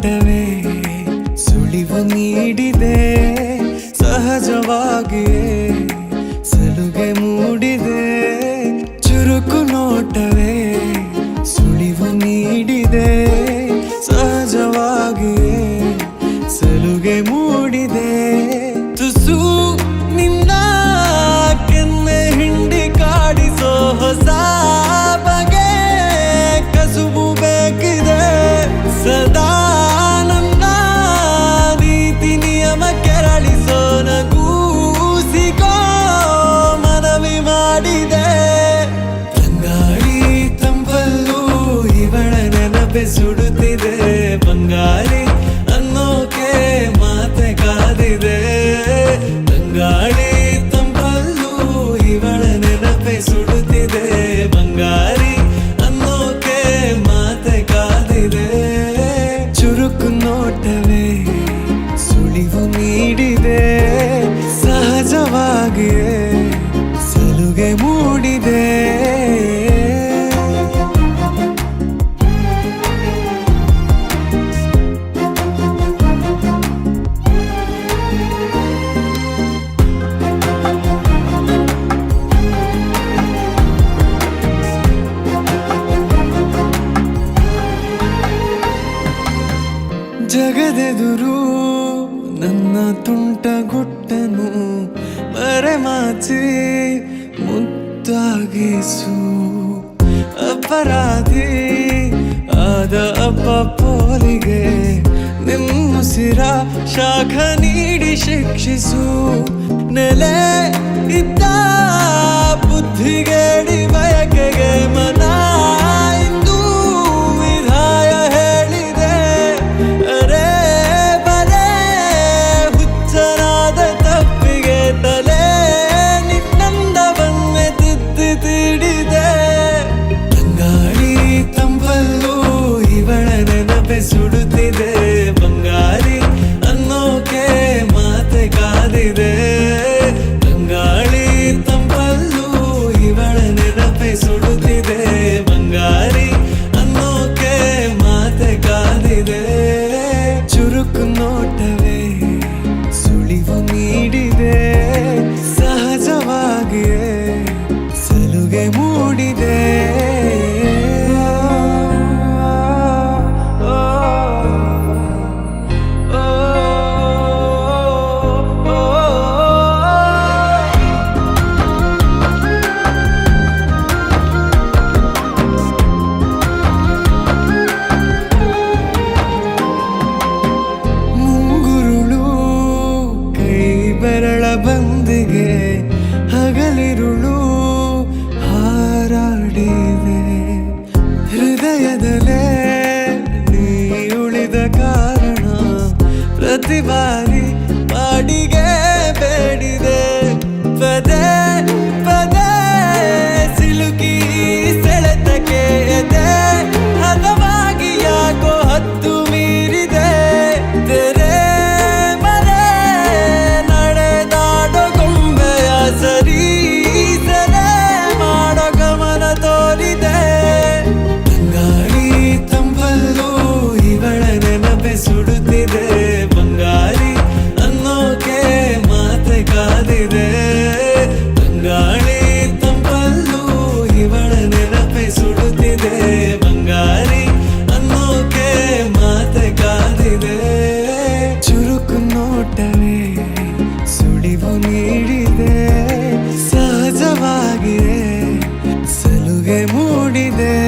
തൊട്ടവേ സുളിവു നീടിതേ. ಎದೆದುರು ನನ್ನ ತುಂಟ ಗುಟ್ಟನು ಮರೆ ಮಾಚಿ ಮುದ್ದಾಗಿಸು. ಅಪರಾಧಿ ಆದ ಅಪ್ಪ ಪೋಲಿಗೆ ನಿಮ್ಮುಸಿರ ಶಾಖ ನೀಡಿ ಶಿಕ್ಷಿಸು. ನೆಲೆ ಇದ್ದ ಬುದ್ಧಿಗೇಡಿವೆ রে திவாரி பாடிக There.